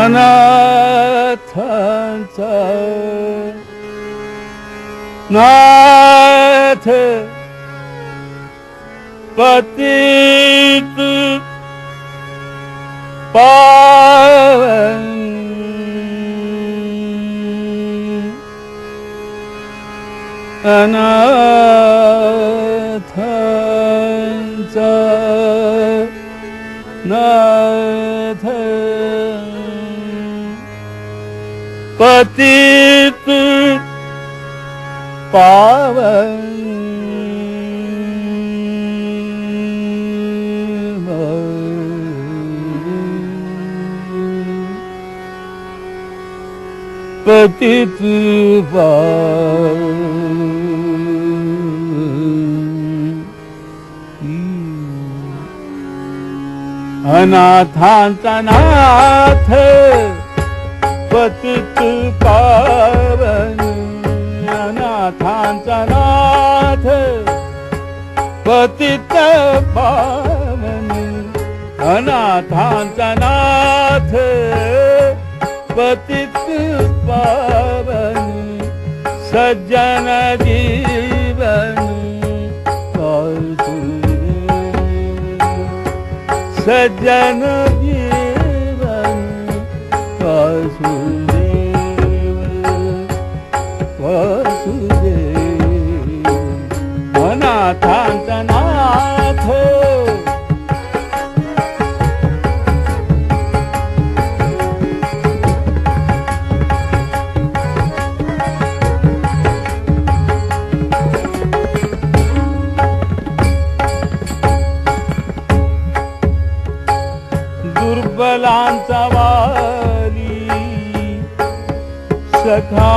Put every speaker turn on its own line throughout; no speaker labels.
अनाथांचा नाथ पतित पावन अनाथांचा नाथ पतित पावन। पतित पावन। अनाथांचा नाथ पतित पावन अनाथांचा नाथ पतित पावन अनाथांचा नाथ पतित पावन सज्जन जीवन सज्जन दुर्बलांचा वाली सखा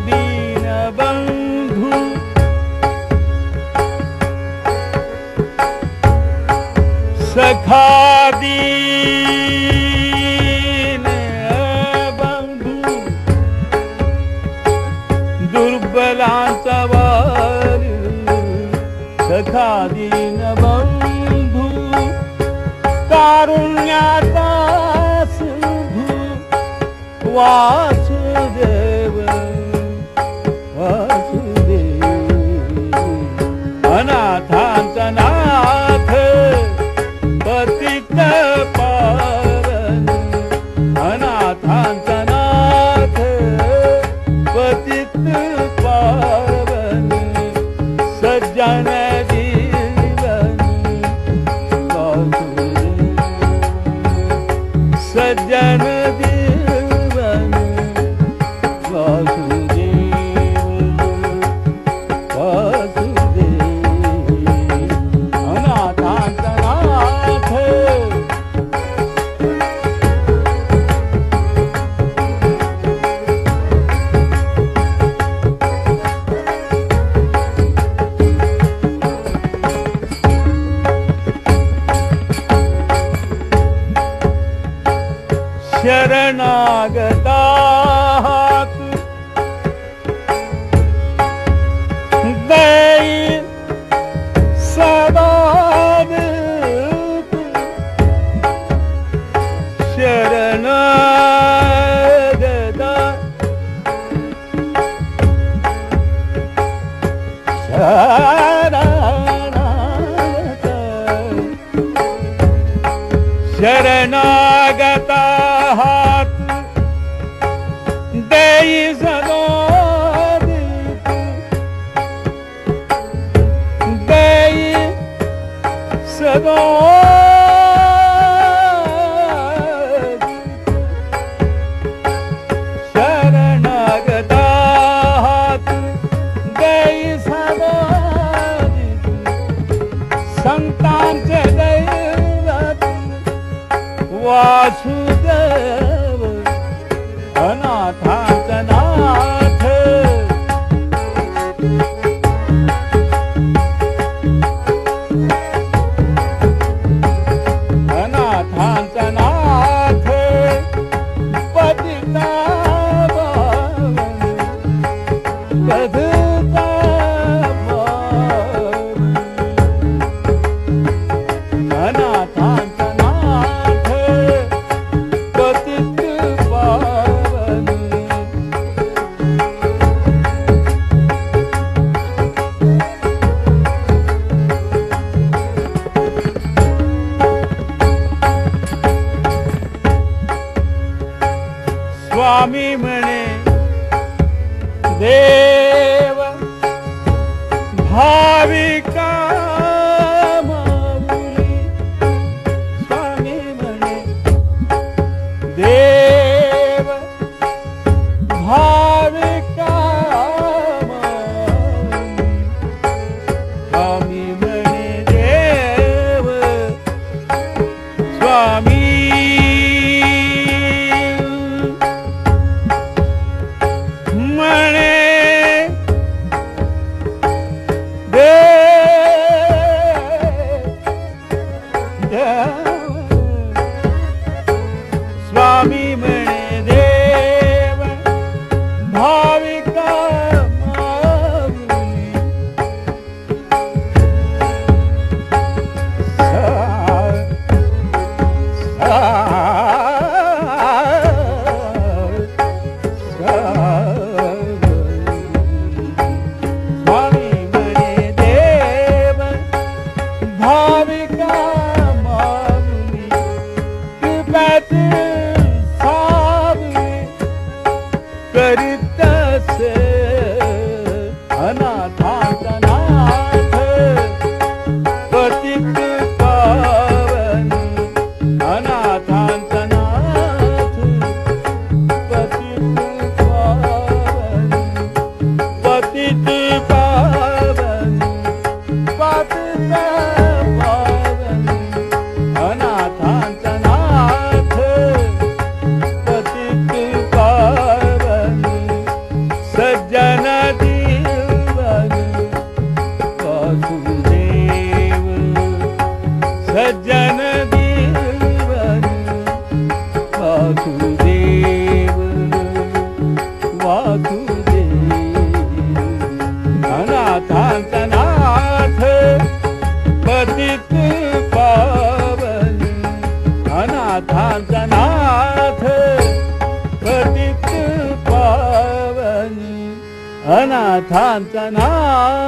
दीन बंधू. सखा दीन बंधू. दुर्बलांचा वाली सखा दीन बंधू. कारुण्याचा सिंधू वासुदेव Sharanagar. देई सदो देई सदो शरणागता हात देई संतांचे दैवत वासुदेव अनाथा स्वामी म्हणे देव भाविका मामुली स्वामी म्हणे स्वामी म्हणे Ah! Santana